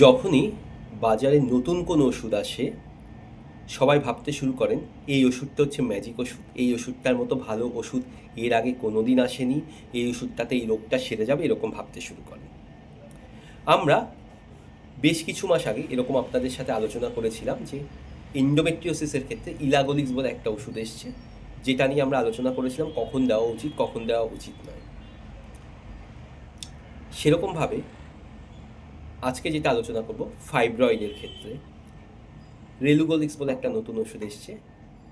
যখনই বাজারে নতুন কোনো ওষুধ আসে, সবাই ভাবতে শুরু করেন, এই ওষুধটা হচ্ছে ম্যাজিক ওষুধ, এই ওষুধটার মতো ভালো ওষুধ এর আগে কোনো দিন আসেনি, এই ওষুধটাতে এই রোগটা সেরে যাবে, এরকম ভাবতে শুরু করেন। আমরা বেশ কিছু মাস আগে এরকম আপনাদের সাথে আলোচনা করেছিলাম যে ইন্ডোমেট্রিওসিসের ক্ষেত্রে ইলাগোলিক্স বলে একটা ওষুধ এসছে, যেটা নিয়ে আমরা আলোচনা করেছিলাম, কখন দেওয়া উচিত, কখন দেওয়া উচিত নয়। সেরকমভাবে আজকে যেটা আলোচনা করব ফাইব্রয়েডের ক্ষেত্রে। রেলুগোলিক্স বলে একটা নতুন ওষুধ এসছে।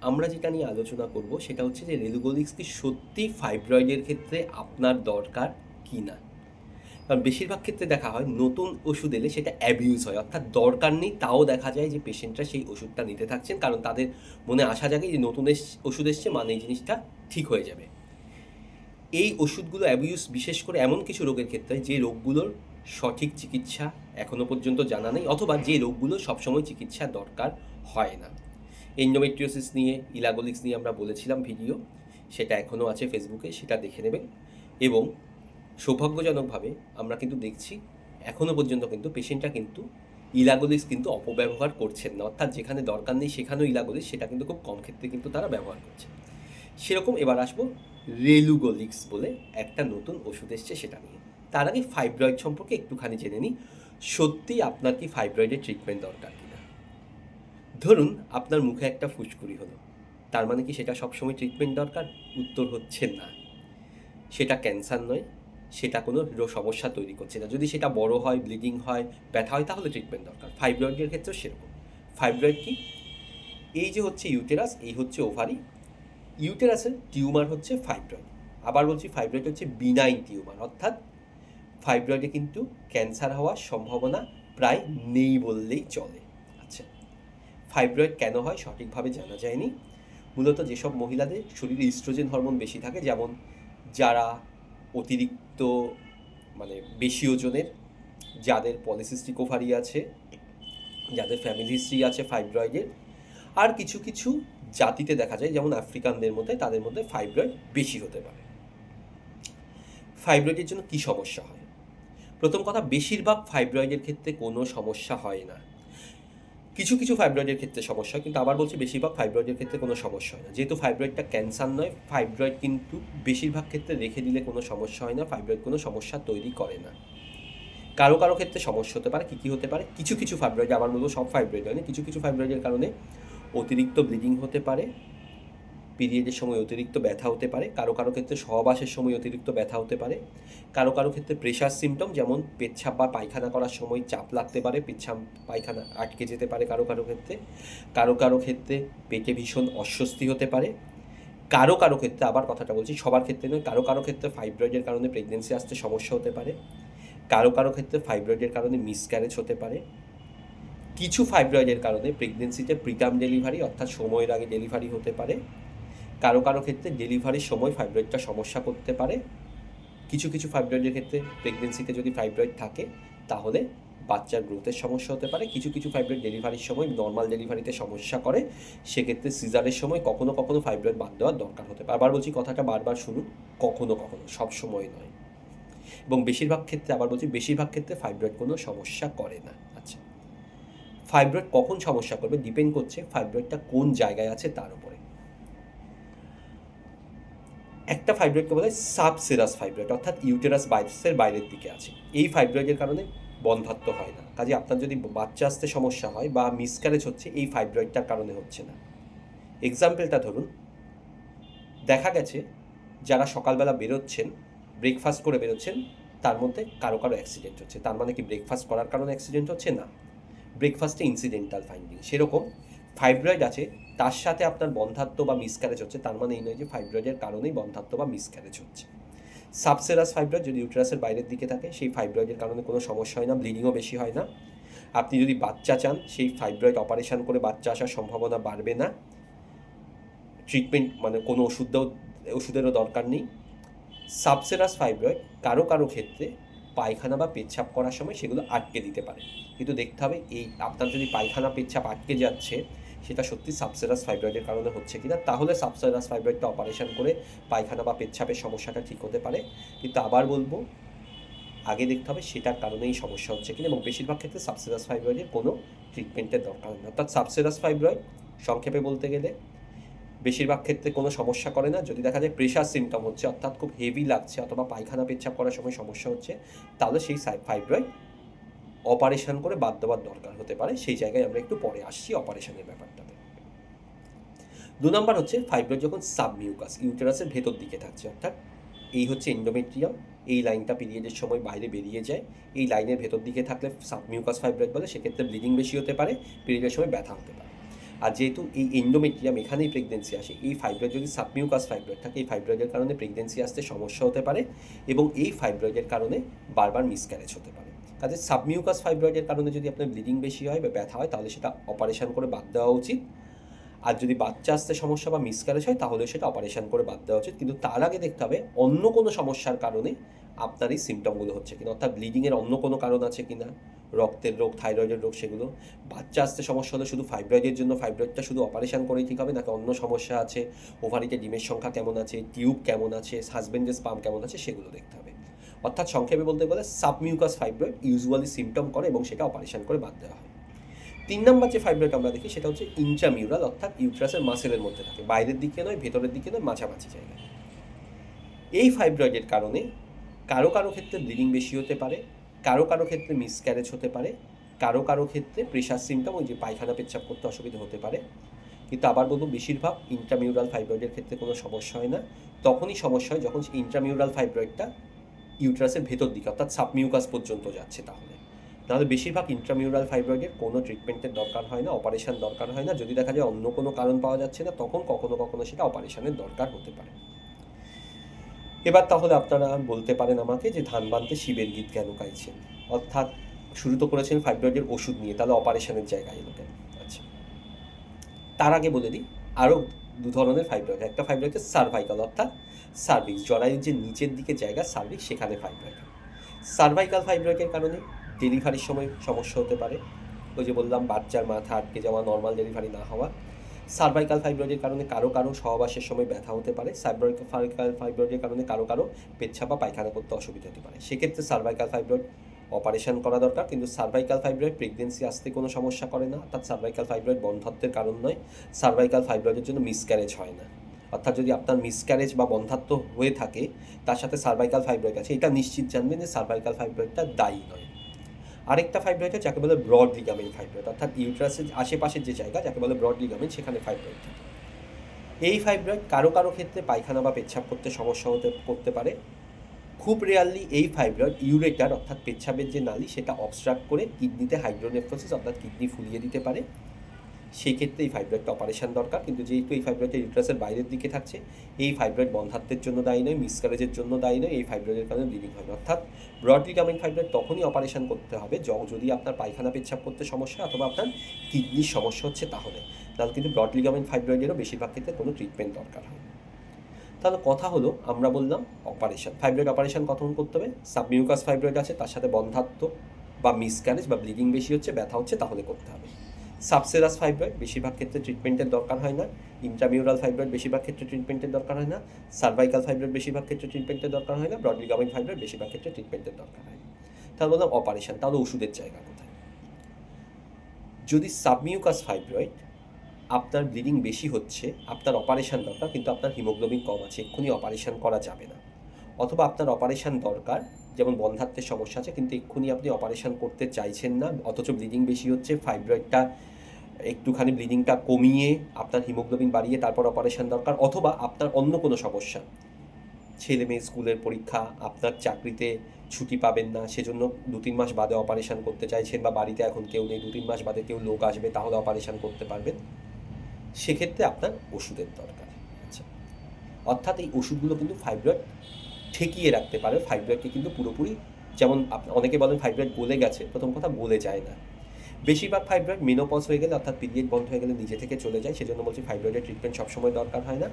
আমরা যেটা নিয়ে আলোচনা করব, সেটা হচ্ছে যে রেলুগোলিক্স কি সত্যি ফাইব্রয়েডের ক্ষেত্রে আপনার দরকার কি না? কারণ বেশিরভাগ ক্ষেত্রে দেখা হয়, নতুন ওষুধ এলে সেটা অ্যাবিউজ হয়। অর্থাৎ দরকার নেই, তাও দেখা যায় যে পেশেন্টরা সেই ওষুধটা নিতে থাকছেন, কারণ তাদের মনে আশা জাগে যে নতুন ওষুধ এসছে মানে এই জিনিসটা ঠিক হয়ে যাবে। এই ওষুধগুলো অ্যাবিউজ বিশেষ করে এমন কিছু রোগের ক্ষেত্রে যে রোগগুলোর সঠিক চিকিৎসা এখনও পর্যন্ত জানা নেই অথবা যে রোগগুলো সবসময় চিকিৎসা দরকার হয় না। এন্ডোমেট্রিওসিস নিয়ে ইলাগোলিক্স নিয়ে আমরা বলেছিলাম ভিডিও, সেটা এখনও আছে ফেসবুকে সেটা দেখে নেবেন। এবং সৌভাগ্যজনকভাবে আমরা কিন্তু দেখছি এখনও পর্যন্ত কিন্তু পেশেন্টরা কিন্তু ইলাগোলিক্স কিন্তু অপব্যবহার করছেন না। অর্থাৎ যেখানে দরকার নেই সেখানেও ইলাগোলিক্স সেটা কিন্তু খুব কম ক্ষেত্রে কিন্তু তারা ব্যবহার করছে। সেরকম এবার আসব রেলুগোলিক্স বলে একটা নতুন ওষুধ এসছে সেটা নিয়ে। তার আগে ফাইব্রয়েড সম্পর্কে একটুখানি জেনে নিই। সত্যি আপনার কি ফাইব্রয়েডের ট্রিটমেন্ট দরকার কিনা? ধরুন, আপনার মুখে একটা ফুসকুড়ি হলো। তার মানে কি সেটা সবসময় ট্রিটমেন্ট দরকার? উত্তর হচ্ছে না। সেটা ক্যান্সার নয়, সেটা কোনো সমস্যা তৈরি করছে না। যদি সেটা বড় হয় ব্লিডিং হয়, ব্যথা হয়, তাহলে ট্রিটমেন্ট দরকার। ফাইব্রয়েডের ক্ষেত্রেও সেরকম। ফাইব্রয়েড কি? এই যে হচ্ছে ইউটেরাস এই হচ্ছে ওভারি ইউটেরাসের টিউমার হচ্ছে ফাইব্রয়েড আবার বলছি ফাইব্রয়েড হচ্ছে বিনাইন টিউমার অর্থাৎ ফাইব্রয়েডে কিন্তু ক্যান্সার হওয়ার সম্ভাবনা প্রায় নেই বললেই চলে। আচ্ছা ফাইব্রয়েড কেন হয় সঠিকভাবে জানা যায়নি। মূলত যেসব মহিলাদের শরীরে ইস্ট্রোজেন হরমোন বেশি থাকে, যেমন যারা অতিরিক্ত মানে বেশি ওজনের, যাদের পলিসিস্টিক ওভারি আছে, যাদের ফ্যামিলি হিস্ট্রি আছে ফাইব্রয়েডের আর কিছু কিছু জাতিতে দেখা যায়, যেমন আফ্রিকানদের মধ্যে, তাদের মধ্যে ফাইব্রয়েড বেশি হতে পারে। ফাইব্রয়েডের জন্য কি সমস্যা হয়? প্রথম কথা, বেশিরভাগ ফাইব্রয়েডের ক্ষেত্রে কোনো সমস্যা হয় না। কিছু কিছু ফাইব্রয়েডের ক্ষেত্রে সমস্যা হয়, কিন্তু আবার বলছি বেশিরভাগ ফাইব্রয়েডের ক্ষেত্রে কোনো সমস্যা হয় না। যেহেতু ফাইব্রয়েডটা ক্যান্সার নয় ফাইব্রয়েড কিন্তু বেশিরভাগ ক্ষেত্রে রেখে দিলে কোনো সমস্যা হয় না ফাইব্রয়েড কোনো সমস্যা তৈরি করে না। কারও কারও ক্ষেত্রে সমস্যা হতে পারে, কী কী হতে পারে? কিছু কিছু ফাইব্রয়েড আবার বলব সব ফাইব্রয়েড হয় না কিছু কিছু ফাইব্রয়েডের কারণে অতিরিক্ত ব্লিডিং হতে পারে পিরিয়ডের সময় অতিরিক্ত ব্যথা হতে পারে, কারও কারও ক্ষেত্রে সহবাসের সময় অতিরিক্ত ব্যথা হতে পারে, কারও কারও ক্ষেত্রে প্রেশার সিমটম যেমন পেচ্ছাপ বা পায়খানা করার সময় চাপ লাগতে পারে পেচ্ছাপ পায়খানা আটকে যেতে পারে কারও কারও ক্ষেত্রে, কারও কারও ক্ষেত্রে পেটে ভীষণ অস্বস্তি হতে পারে, কারও কারও ক্ষেত্রে আবার কথাটা বলছি সবার ক্ষেত্রে নয়, কারও কারও ক্ষেত্রে ফাইব্রয়েডের কারণে প্রেগনেন্সি আসতে সমস্যা হতে পারে, কারও কারও ক্ষেত্রে ফাইব্রয়েডের কারণে মিসক্যারেজ হতে পারে, কিছু ফাইব্রয়েডের কারণে প্রেগনেন্সিতে প্রিটার্ম ডেলিভারি অর্থাৎ সময়ের আগে ডেলিভারি হতে পারে কারও কারও ক্ষেত্রে ডেলিভারির সময় ফাইব্রয়েডটা সমস্যা করতে পারে। কিছু কিছু ফাইব্রয়েডের ক্ষেত্রে প্রেগনেন্সিতে যদি ফাইব্রয়েড থাকে, তাহলে বাচ্চার গ্রোথের সমস্যা হতে পারে। কিছু কিছু ফাইব্রয়েড ডেলিভারির সময় নর্মাল ডেলিভারিতে সমস্যা করে। সেক্ষেত্রে সিজারের সময় কখনো কখনো ফাইব্রয়েড বাদ দেওয়ার দরকার হতে পারে। আবার বলছি, কথাটা বারবার শুনুন, কখনো কখনো, সব সময় নয়। এবং বেশিরভাগ ক্ষেত্রে, আবার বলছি, বেশিরভাগ ক্ষেত্রে ফাইব্রয়েড কোনো সমস্যা করে না। আচ্ছা ফাইব্রয়েড কখন সমস্যা করবে? ডিপেন্ড করছে ফাইব্রয়েডটা কোন জায়গায় আছে তার উপরে। একটা ফাইব্রয়েডকে বলা হয় সাবসেরাস ফাইব্রয়েড অর্থাৎ ইউটেরাস বাইসের বাইরের দিকে আছে। এই ফাইব্রয়েডের কারণে বন্ধাত্ম হয় না। কাজে আপনার যদি বাচ্চা আসতে সমস্যা হয় বা মিসক্যারেজ হচ্ছে, এই ফাইব্রয়েডটার কারণে হচ্ছে না। এক্সাম্পলটা ধরুন। দেখা গেছে, যারা সকালবেলা বেরোচ্ছেন ব্রেকফাস্ট করে বেরোচ্ছেন, তার মধ্যে কারও কারও অ্যাক্সিডেন্ট হচ্ছে। তার মানে কি ব্রেকফাস্ট করার কারণে অ্যাক্সিডেন্ট হচ্ছে? না। ব্রেকফাস্টে ইনসিডেন্টাল ফাইন্ডিং সেরকম ফাইব্রয়েড আছে তার সাথে আপনার বন্ধাত্ম বা মিসক্যারেজ হচ্ছে, তার মানে এই নয় যে ফাইব্রয়েডের কারণেই বন্ধাত্ম বা মিসক্যারেজ হচ্ছে। সাবসেরাস ফাইব্রয়েড যদি ইউটেরাসের বাইরের দিকে থাকে, সেই ফাইব্রয়েডের কারণে কোনো সমস্যা হয় না ব্লিডিংও বেশি হয় না। আপনি যদি বাচ্চা চান, সেই ফাইব্রয়েড অপারেশন করে বাচ্চা আসার সম্ভাবনা বাড়বে না। ট্রিটমেন্ট মানে কোনো ওষুধও ওষুধেরও দরকার নেই। সাবসেরাস ফাইব্রয়েড কারও কারও ক্ষেত্রে পায়খানা বা পেচ্ছাপ করার সময় সেগুলো আটকে দিতে পারে। কিন্তু দেখতে হবে, এই আপনার যদি পায়খানা, পেচ্ছাপ আটকে যাচ্ছে সেটা সত্যি সাবসেরাস ফাইব্রয়েডের কারণে হচ্ছে কিনা, তাহলে সাবসেরাস ফাইব্রয়েডটা অপারেশন করে পায়খানা বা পেচ্ছাপের সমস্যাটা ঠিক হতে পারে। কিন্তু আবার বলব, আগে দেখতে হবে সেটার কারণেই সমস্যা হচ্ছে কিনা এবং বেশিরভাগ ক্ষেত্রে সাবসেরাস ফাইব্রয়েডের কোনো ট্রিটমেন্টের দরকার হয় না অর্থাৎ সাবসেরাস ফাইব্রয়েড সংক্ষেপে বলতে গেলে, বেশিরভাগ ক্ষেত্রে কোনো সমস্যা করে না। যদি দেখা যায় প্রেশার সিমটম হচ্ছে, অর্থাৎ খুব হেভি লাগছে অথবা পায়খানা, পেচ্ছাপ করার সময় সমস্যা হচ্ছে, তাহলে সেই ফাইব্রয়েড অপারেশন করে বাদ দেওয়ার দরকার হতে পারে, সেই জায়গায় আমরা একটু পরে আসছি অপারেশনের ব্যাপারটাতে। দু নম্বর হচ্ছে ফাইব্রয়েড যখন সাবমিউকাস ইউটেরাসের ভেতর দিকে থাকছে, অর্থাৎ এই হচ্ছে এন্ডোমেট্রিয়াম এই লাইনটা পিরিয়ডের সময় বাইরে বেরিয়ে যায়, এই লাইনের ভেতর দিকে থাকলে সাবমিউকাস ফাইব্রয়েড বলে, সেক্ষেত্রে ব্লিডিং বেশি হতে পারে পিরিয়ডের সময় ব্যথা হতে পারে। আর যেহেতু এই এন্ডোমেট্রিয়াম এখানেই প্রেগনেন্সি আসে, এই ফাইব্রয়েড যদি সাবমিউকাস ফাইব্রয়েড থাকে, এই ফাইব্রয়েডের কারণে প্রেগনেন্সি আসতে সমস্যা হতে পারে এবং এই ফাইব্রয়েডের কারণে বারবার মিসক্যারেজ হতে পারে। কাজে সাবমিউকাস ফাইব্রয়েডের কারণে যদি আপনার ব্লিডিং বেশি হয় বা ব্যথা হয়, তাহলে সেটা অপারেশন করে বাদ দেওয়া উচিত। আর যদি বাচ্চা আসতে সমস্যা বা মিসক্যারেজ হয় তাহলে সেটা অপারেশন করে বাদ দেওয়া উচিত। কিন্তু তার আগে দেখতে হবে, অন্য কোনো সমস্যার কারণে আপনার এই সিমটমগুলো হচ্ছে কিনা, অর্থাৎ ব্লিডিংয়ের অন্য কোনো কারণ আছে কিনা, রক্তের রোগ থাইরয়েডের রোগ সেগুলো। বাচ্চা আসতে সমস্যা হলে শুধু ফাইব্রয়েডের জন্য ফাইব্রয়েডটা শুধু অপারেশন করেই ঠিক হবে, নাকি অন্য সমস্যা আছে? ওভারিতে ডিমের সংখ্যা কেমন আছে? টিউব কেমন আছে? হাজবেন্ডের স্পাম কেমন আছে? সেগুলো দেখতে হবে। অর্থাৎ সংক্ষেপে বলতে গেলে সাবমিউকাস ফাইব্রয়েড ইউজুয়ালি সিমটম করে এবং সেটা অপারেশন করে বাদ দেওয়া হয়। তিন নম্বর যে ফাইব্রয়েড আমরা দেখি সেটা হচ্ছে ইন্ট্রামিউরাল অর্থাৎ ইউট্রাসের মাসেলের মধ্যে থাকে। বাইরের দিকে নয়, ভেতরের দিকে নয়, মাঝামাঝি জায়গায়। এই ফাইব্রয়েডের কারণে কারও কারও ক্ষেত্রে ব্লিডিং বেশি হতে পারে, কারও কারও ক্ষেত্রে মিসক্যারেজ হতে পারে, কারও কারও ক্ষেত্রে প্রেশার সিমটম ওই যে পায়খানা পেচ্ছাপ করতে অসুবিধা হতে পারে। কিন্তু আবার বলব, বেশিরভাগ ইন্ট্রামিউরাল ফাইব্রয়েডের ক্ষেত্রে কোনো সমস্যা হয় না। তখনই সমস্যা হয় যখন ইন্ট্রামিউরাল ফাইব্রয়েডটা ইউট্রাসের ভেতর দিকে, অর্থাৎ সাবমিউকাস পর্যন্ত যাচ্ছে তাহলে। তাহলে বেশিরভাগ ইন্ট্রামিউরাল ফাইব্রয়েডের কোনো ট্রিটমেন্টের দরকার হয় না অপারেশন দরকার হয় না। যদি দেখা যায় অন্য কোনো কারণ পাওয়া যাচ্ছে না, তখন কখনো কখনো সেটা অপারেশনের দরকার হতে পারে। এবার তাহলে আপনারা বলতে পারেন আমাকে যে ধান বানতে শিবের গীত কেন গাইছেন? অর্থাৎ শুরু তো করেছেন ফাইব্রয়েডের ওষুধ নিয়ে, তাহলে অপারেশনের জায়গায় এলো কেন? আচ্ছা। তার আগে বলে দিই আরও দু ধরনের ফাইব্রয়েড একটা ফাইব্রয়েড সার্ভাইকাল অর্থাৎ সার্ভিক্স, জরায়ুর যে নিচের দিকে জায়গা সার্ভিক্স, সেখানে ফাইব্রয়েড সার্ভাইকাল ফাইব্রয়েডের কারণে ডেলিভারির সময় সমস্যা হতে পারে। ওই যে বললাম, বাচ্চার মাথা আটকে যাওয়া নর্মাল ডেলিভারি না হওয়া। সার্ভাইকাল ফাইব্রয়েডের কারণে কারও কারও সহবাসের সময় ব্যথা হতে পারে। সার্ভাইকাল ফাইব্রয়েডের কারণে কারও কারও পেচ্ছাপা পায়খানা করতে অসুবিধা হতে পারে। সেক্ষেত্রে সার্ভাইকাল ফাইব্রয়েড অপারেশন করা দরকার, কিন্তু সার্ভাইকাল ফাইব্রয়েড প্রেগনেন্সি আসতে কোনো সমস্যা করে না। অর্থাৎ সার্ভাইকাল ফাইব্রয়েড বন্ধত্বের কারণ নয়। সার্ভাইকাল ফাইব্রয়েডের জন্য মিসক্যারেজ হয় না। অর্থাৎ যদি আপনার মিসক্যারেজ বা বন্ধাত্ব হয়ে থাকে, তার সাথে সার্ভাইকাল ফাইব্রয়েড আছে, এটা নিশ্চিত জানবেন যে সার্ভাইকাল ফাইব্রয়েডটা দায়ী নয়। আরেকটা ফাইব্রয়েড যাকে বলে ব্রড লিগামেন্ট ফাইব্রয়েড অর্থাৎ ইউট্রাসের আশেপাশের যে জায়গা, যাকে বলে ব্রড লিগামেন্ট সেখানে ফাইব্রয়েড থাকে। এই ফাইব্রয়েড কারও কারও ক্ষেত্রে পায়খানা বা পেচ্ছাপ করতে সমস্যা হতে, করতে পারে। খুব রেয়ারলি এই ফাইব্রয়েড ইউরেটার অর্থাৎ পেচ্ছাপের যে নালি, সেটা অবস্ট্রাক্ট করে কিডনিতে হাইড্রোনেফ্রোসিস অর্থাৎ কিডনি ফুলিয়ে দিতে পারে। সেই ক্ষেত্রে এই ফাইব্রয়েডটা অপারেশন দরকার। কিন্তু যেহেতু এই ফাইব্রয়েডটা ইউট্রাসের বাইরের দিকে থাকছে, এই ফাইব্রয়েড বন্ধাত্বের জন্য দায়ী নয় মিসকারেজের জন্য দায়ী নয়, এই ফাইব্রয়েডের কারণে ব্লিডিং হয়। অর্থাৎ ব্রড লিগামেন্ট ফাইব্রয়েড তখনই অপারেশন করতে হবে যদি আপনার পায়খানা, পেচ্ছাপ করতে সমস্যা অথবা আপনার কিডনির সমস্যা হচ্ছে তাহলে। তাহলে কিন্তু ব্রড লিগামেন্ট ফাইব্রয়েডেরও বেশিরভাগ ক্ষেত্রে কোনো ট্রিটমেন্ট দরকার হয় তাহলে কথা হলো, আমরা বললাম অপারেশন ফাইব্রয়েড অপারেশন কখন করতে হবে? সাবমিউকাস ফাইব্রয়েড আছে, তার সাথে বন্ধাত্ম বা মিসক্যারেজ বা ব্লিডিং বেশি হচ্ছে, ব্যথা হচ্ছে, তাহলে করতে হবে। সাবসেরাস ফাইব্রয়েড বেশিরভাগ ক্ষেত্রে ট্রিটমেন্টের দরকার হয় না। ইন্ট্রামিউরাল ফাইব্রয়েড বেশিরভাগ ক্ষেত্রে ট্রিটমেন্টের দরকার হয় না। সার্ভাইকাল ফাইব্রয়েড বেশিরভাগ ক্ষেত্রে ট্রিটমেন্টের দরকার হয় না। ব্রড লিগামেন্ট ফাইব্রয়েড বেশিরভাগ ক্ষেত্রে ট্রিটমেন্টের দরকার হয় না। তাহলে বললাম অপারেশন তাহলে ওষুধের জায়গা কোথায়? যদি সাবমিউকাস ফাইব্রয়েড আপনার ব্লিডিং বেশি হচ্ছে, আপনার অপারেশন দরকার, কিন্তু আপনার হিমোগ্লোবিন কম আছে, এক্ষুনি অপারেশন করা যাবে না। অথবা আপনার অপারেশন দরকার, যেমন বন্ধাত্মের সমস্যা আছে, কিন্তু এক্ষুনি আপনি অপারেশন করতে চাইছেন না, অথচ ব্লিডিং বেশি হচ্ছে ফাইব্রয়েডটা একটুখানি ব্লিডিংটা কমিয়ে আপনার হিমোগ্লোবিন বাড়িয়ে তারপর অপারেশন দরকার অথবা আপনার অন্য কোনো সমস্যা। ছেলে মেয়ে স্কুলের পরীক্ষা, আপনার চাকরিতে ছুটি পাবেন না, সেজন্য দু তিন মাস বাদে অপারেশন করতে চাইছেন বা বাড়িতে এখন কেউ নেই, দু তিন মাস বাদে কেউ লোক আসবে, তাহলে অপারেশন করতে পারবেন। সেক্ষেত্রে আপনার ওষুধের দরকার। আচ্ছা। অর্থাৎ এই ওষুধগুলো কিন্তু ফাইব্রয়েড ঠেকিয়ে রাখতে পারে। ফাইব্রয়েডকে কিন্তু পুরোপুরি যেমন অনেকে বলেন ফাইব্রয়েড গলে গেছে, প্রথম কথা গলে যায় না। বেশিরভাগ ফাইব্রয়েড মেনোপজ হয়ে গেলে অর্থাৎ পিরিয়ড বন্ধ হয়ে গেলে নিজে থেকে চলে যায়, সেজন্য বলছি ফাইব্রয়েডের ট্রিটমেন্ট সবসময় দরকার হয় না।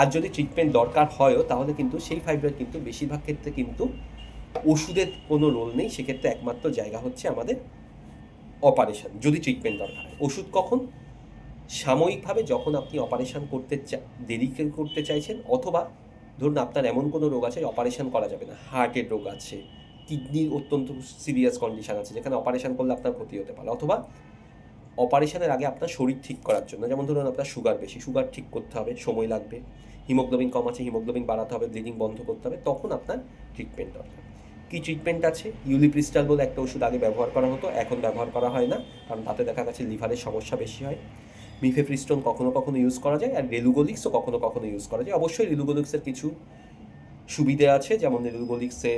আর যদি ট্রিটমেন্ট দরকার হয়ও, তাহলে কিন্তু সেই ফাইব্রয়েড কিন্তু বেশিরভাগ ক্ষেত্রে কিন্তু ওষুধের কোনো রোল নেই, সেক্ষেত্রে একমাত্র জায়গা হচ্ছে আমাদের অপারেশন যদি ট্রিটমেন্ট দরকার হয়। ওষুধ কখন? সাময়িকভাবে যখন আপনি অপারেশন করতে চা দেরি করতে চাইছেন, অথবা ধরুন আপনার এমন কোনো রোগ আছে অপারেশন করা যাবে না হার্টের রোগ আছে কিডনির অত্যন্ত সিরিয়াস কন্ডিশন আছে, যেখানে অপারেশন করলে আপনার ক্ষতি হতে পারে। অথবা অপারেশনের আগে আপনার শরীর ঠিক করার জন্য, যেমন ধরুন আপনার সুগার বেশি সুগার ঠিক করতে হবে, সময় লাগবে হিমোগ্লোবিন কম আছে হিমোগ্লোবিন বাড়াতে হবে ব্লিডিং বন্ধ করতে হবে, তখন আপনার ট্রিটমেন্ট দরকার। কী ট্রিটমেন্ট আছে? ইউলিপ্রিস্টাল বলে একটা ওষুধ আগে ব্যবহার করা হতো, এখন ব্যবহার করা হয় না, কারণ তাতে দেখা গেছে লিভারের সমস্যা বেশি হয়। মিফেপ্রিস্টোন কখনো কখনো ইউজ করা যায়, আর রেলুগোলিক্সও কখনো কখনো ইউজ করা যায়। অবশ্যই রেলুগোলিক্সের কিছু সুবিধে আছে, যেমন রেলুগোলিক্সে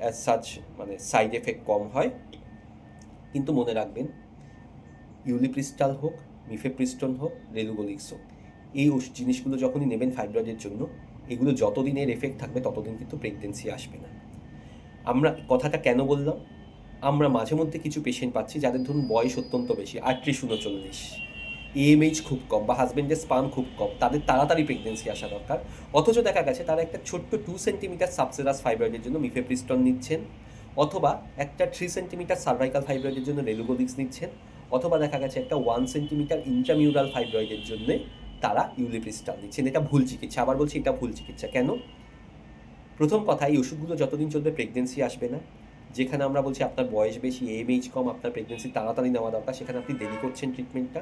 অ্যাজ সাচ মানে সাইড এফেক্ট কম হয়। কিন্তু মনে রাখবেন ইউলিপ্রিস্টাল হোক মিফেপ্রিস্টন হোক রেলুগোলিক্স হোক এই জিনিসগুলো যখনই নেবেন ফাইব্রয়েডের জন্য, এগুলো যতদিন এর এফেক্ট থাকবে, ততদিন কিন্তু প্রেগনেন্সি আসবে না। আমরা কথাটা কেন বললাম? আমরা মাঝে মধ্যে কিছু পেশেন্ট পাচ্ছি, যাদের ধরুন বয়স অত্যন্ত বেশি, আটত্রিশ উনচল্লিশ এএমএইচ খুব কম বা হাজবেন্ডের স্পাম খুব কম। তাদের তাড়াতাড়ি প্রেগনেন্সি আসা দরকার। অথচ দেখা গেছে তারা একটা ছোট্ট টু সেন্টিমিটার সাবসেরাস ফাইব্রয়েডের জন্য মিফেপ্রিস্টন নিচ্ছেন, অথবা একটা থ্রি সেন্টিমিটার সার্ভাইকাল ফাইব্রয়েডের জন্য রেলুগোলিক্স নিচ্ছেন, অথবা দেখা গেছে একটা ওয়ান সেন্টিমিটার ইন্ট্রামিউরাল ফাইব্রয়েডের জন্য তারা ইউলিপ্রিস্টাল নিচ্ছেন। এটা ভুল চিকিৎসা। আবার বলছি, এটা ভুল চিকিৎসা। কেন? প্রথম কথা, এই ওষুধগুলো যতদিন চলবে প্রেগনেন্সি আসবে না। যেখানে আমরা বলছি আপনার বয়স বেশি এমএইচ কম, আপনার প্রেগনেন্সি তাড়াতাড়ি নেওয়া দরকার, সেখানে আপনি দেরি করছেন ট্রিটমেন্টটা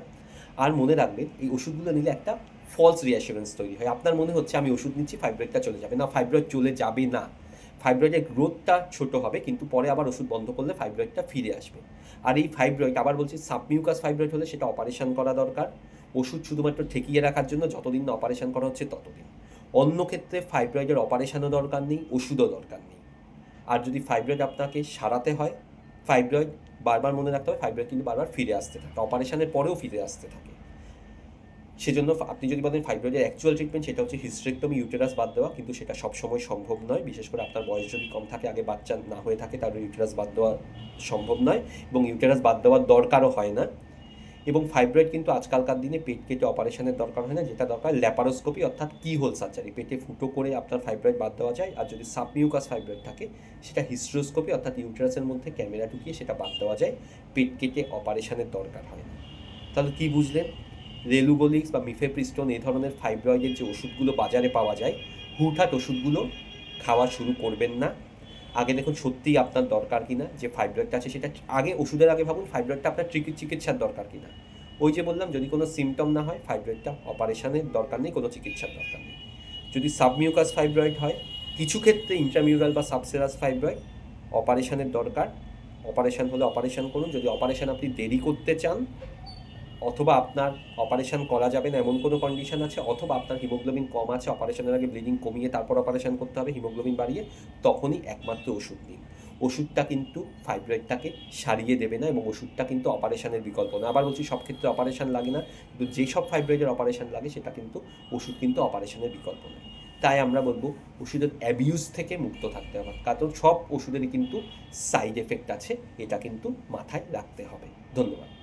আর মনে রাখবেন, এই ওষুধগুলো নিলে একটা ফলস রিঅ্যাসুরেন্স তৈরি হয়। আপনার মনে হচ্ছে, আমি ওষুধ নিচ্ছি ফাইব্রয়েডটা চলে যাবে। না ফাইব্রয়েড চলে যাবে না। ফাইব্রয়েডের গ্রোথটা ছোট হবে, কিন্তু পরে আবার ওষুধ বন্ধ করলে ফাইব্রয়েডটা ফিরে আসবে। আর এই ফাইব্রয়েড আবার বলছি সাবমিউকাস ফাইব্রয়েড হলে সেটা অপারেশন করা দরকার। ওষুধ শুধুমাত্র ঠেকিয়ে রাখার জন্য যতদিন না অপারেশন করা হচ্ছে, ততদিন। অন্য ক্ষেত্রে ফাইব্রয়েডের অপারেশনও দরকার নেই, ওষুধও দরকার নেই। আর যদি ফাইব্রয়েড আপনাকে সারাতে হয় ফাইব্রয়েড বারবার মনে রাখতে হবে ফাইব্রয়েড কিন্তু বারবার ফিরে আসতে থাকে অপারেশনের পরেও ফিরে আসতে থাকে। সেজন্য আপনি যদি বলেন ফাইব্রয়েডের অ্যাকচুয়াল ট্রিটমেন্ট সেটা হচ্ছে হিস্ট্রেক্টমি ইউটেরাস বাদ দেওয়া, কিন্তু সেটা সবসময় সম্ভব নয়, বিশেষ করে আপনার বয়স যদি কম থাকে, আগে বাচ্চা না হয়ে থাকে, তাহলে ইউটেরাস বাদ দেওয়া সম্ভব নয় এবং ইউটেরাস বাদ দেওয়ার দরকারও হয় না। এবং ফাইব্রয়েড কিন্তু আজকালকার দিনে পেট কেটে অপারেশনের দরকার হয় না, যেটা দরকার ল্যাপারোস্কোপি অর্থাৎ কি হোল সার্জারি পেটে ফুটো করে আপনার ফাইব্রয়েড বাদ দেওয়া যায়, আর যদি সাবমিউকাস ফাইব্রয়েড থাকে, সেটা হিস্ট্রোস্কোপি অর্থাৎ ইউটেরাসের মধ্যে ক্যামেরা ঢুকিয়ে সেটা বাদ দেওয়া যায়, পেট কেটে অপারেশনের দরকার হয় না। তাহলে কি বুঝলেন? রেলুগোলিক্স বা মিফেপ্রিস্টোন এই ধরনের ফাইব্রয়েডের যে ওষুধগুলো বাজারে পাওয়া যায়, হুটহাট ওষুধগুলো খাওয়া শুরু করবেন না। আগে দেখুন সত্যিই আপনার দরকার কিনা, যে ফাইব্রয়েডটা আছে সেটা আগে ওষুধের আগে ভাবুন ফাইব্রয়েডটা আপনার চিকি- চিকিৎসার দরকার কিনা। ওই যে বললাম, যদি কোনো সিমটম না হয় ফাইব্রয়েডটা অপারেশনের দরকার নেই, কোনো চিকিৎসার দরকার নেই। যদি সাবমিউকাস ফাইব্রয়েড হয়, কিছু ক্ষেত্রে ইন্ট্রামিউরাল বা সাবসেরাস ফাইব্রয়েড অপারেশনের দরকার। অপারেশন হলে অপারেশন করুন, যদি অপারেশন আপনি দেরি করতে চান অথবা আপনার অপারেশন করা যাবে না, এমন কোনো কন্ডিশন আছে? অথবা আপনার হিমোগ্লোবিন কম আছে অপারেশনের আগে ব্লিডিং কমিয়ে তারপর অপারেশন করতে হবে হিমোগ্লোবিন বাড়িয়ে তখনই একমাত্র ওষুধ নিন ওষুধটা কিন্তু ফাইব্রয়েডটাকে সারিয়ে দেবে না এবং ওষুধটা কিন্তু অপারেশনের বিকল্প না। আবার বলছি, সব ক্ষেত্রে অপারেশন লাগে না, কিন্তু যেসব ফাইব্রয়েডের অপারেশন লাগে, সেটা কিন্তু ওষুধ কিন্তু অপারেশনের বিকল্প নয়। তাই আমরা বলব, ওষুধের অ্যাবিউজ থেকে মুক্ত থাকতে হবে। কারণ সব ওষুধেরই কিন্তু সাইড এফেক্ট আছে, এটা কিন্তু মাথায় রাখতে হবে। ধন্যবাদ।